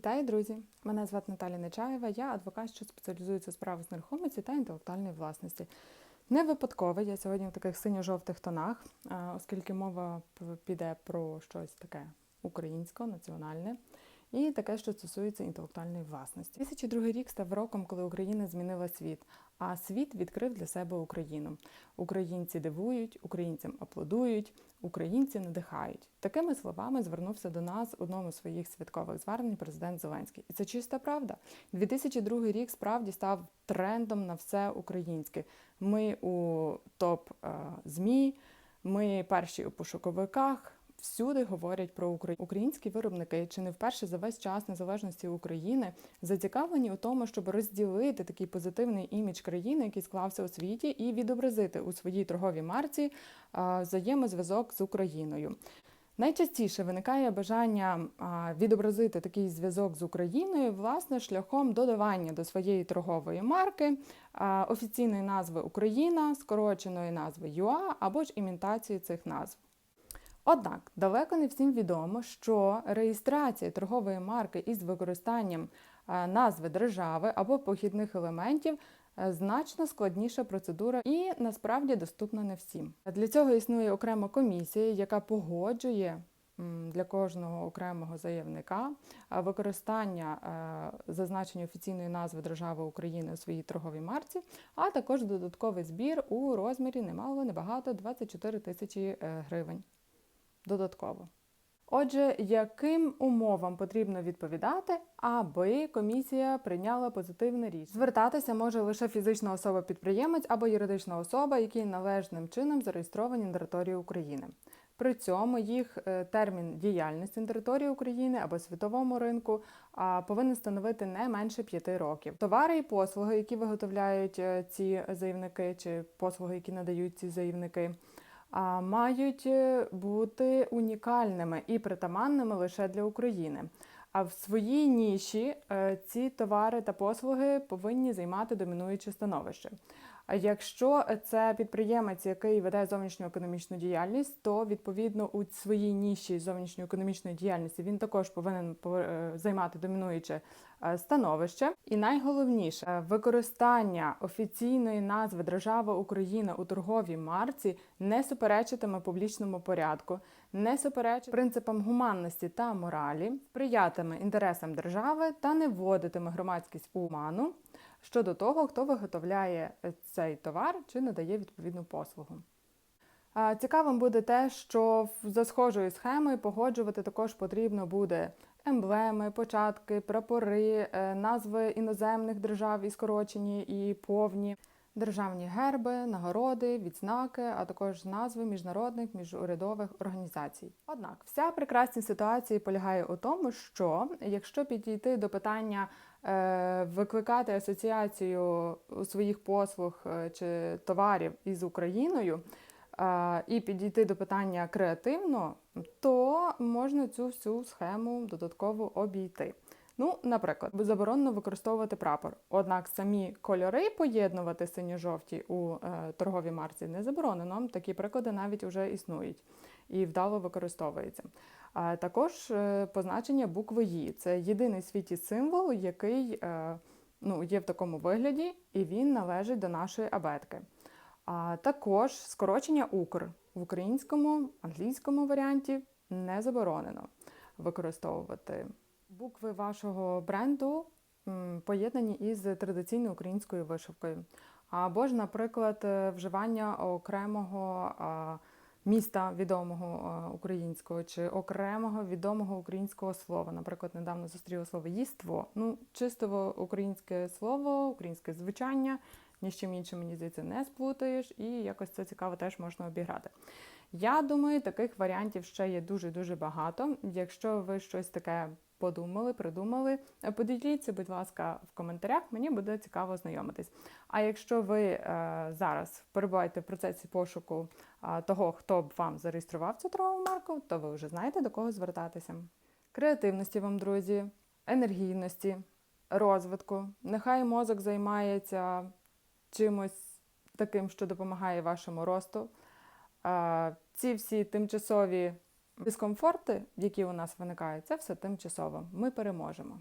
Вітаю, друзі! Мене звати Наталя Нечаєва. Я адвокат, що спеціалізується у справах з нерухомості та інтелектуальної власності. Не випадково я сьогодні в таких синьо-жовтих тонах, оскільки мова піде про щось таке українське, національне. І таке, що стосується інтелектуальної власності. 2002 рік став роком, коли Україна змінила світ, а світ відкрив для себе Україну. Українці дивують, українцям аплодують, українці надихають. Такими словами звернувся до нас в одному з своїх святкових звернень президент Зеленський. І це чиста правда. 2002 рік справді став трендом на все українське. Ми у топ е, змі, ми перші у пошуковиках. Всюди говорять про Україну. Українські виробники чи не вперше за весь час незалежності України зацікавлені у тому, щоб розділити такий позитивний імідж країни, який склався у світі, і відобразити у своїй торговій марці взаємозв'язок з Україною. Найчастіше виникає бажання відобразити такий зв'язок з Україною власне шляхом додавання до своєї торгової марки офіційної назви Україна, скороченої назви ЮА або ж імітації цих назв. Однак далеко не всім відомо, що реєстрація торгової марки із використанням е, назви держави або похідних елементів е, значно складніша процедура і насправді доступна не всім. Для цього існує окрема комісія, яка погоджує для кожного окремого заявника е, використання зазначення офіційної назви держави України у своїй торговій марці, а також додатковий збір у розмірі немало небагато 24 тисячі гривень додатково. Отже, яким умовам потрібно відповідати, аби комісія прийняла позитивне рішення? Звертатися може лише фізична особа-підприємець або юридична особа, які належним чином зареєстровані на території України. При цьому їх е, термін діяльності на території України або світовому ринку повинен становити не менше 5 років. Товари і послуги, які виготовляють е, ці заявники, чи послуги, які надають ці заявники, мають е, бути унікальними і притаманними лише для України. А в своїй ніші е, ці товари та послуги повинні займати домінуюче становище. Якщо це підприємець, який веде зовнішню економічну діяльність, то відповідно у своїй ніші зовнішньої економічної діяльності він також повинен е, займати домінуюче е, становище. І найголовніше е, використання офіційної назви Держава Україна у торговій марці не суперечитиме публічному порядку, не суперечить принципам гуманності та моралі, сприятиме інтересам держави та не вводитиме громадськість у ману щодо того, хто виготовляє цей товар чи надає відповідну послугу. Цікавим буде те, що за схожою схемою погоджувати також потрібно буде емблеми, початки, прапори, е, назви іноземних держав і скорочені, і повні, державні герби, нагороди, відзнаки, а також назви міжнародних міжурядових організацій. Однак вся прекрасність ситуації полягає у тому, що якщо підійти до питання е, викликати асоціацію своїх послуг е, чи товарів із Україною е, і підійти до питання креативно, то можна цю всю схему додатково обійти. Ну, наприклад, заборонено використовувати прапор. Однак самі кольори поєднувати синьо-жовті у е, торговій марці не заборонено. Такі приклади навіть вже існують і вдало використовуються. А також е, позначення букви «Ї» – це єдиний світі символ, який е, ну, є в такому вигляді, і він належить до нашої абетки. А також скорочення Укр в українському, англійському варіанті не заборонено використовувати. Букви вашого бренду поєднані із традиційною українською вишивкою. Або ж, наприклад, е, вживання окремого міста відомого українського чи окремого відомого українського слова. Наприклад, недавно зустріла слово їство. Ну, чисто українське слово, українське звучання, ні з чим іншим, мені здається, не сплутаєш, і якось це цікаво теж можна обіграти. Я думаю, таких варіантів ще є дуже-дуже багато. Якщо ви щось таке подумали, придумали, е, поділіться, будь ласка, в коментарях, мені буде цікаво знайомитись. А якщо ви е, зараз перебуваєте в процесі пошуку е, того, хто б вам зареєстрував цю торгову марку, то ви вже знаєте, до кого звертатися. Креативності вам, друзі, енергійності, розвитку. Нехай мозок займається чимось таким, що допомагає вашому росту. Е, Ці всі тимчасові Дискомфорти, які у нас виникають, це все тимчасово. Ми переможемо.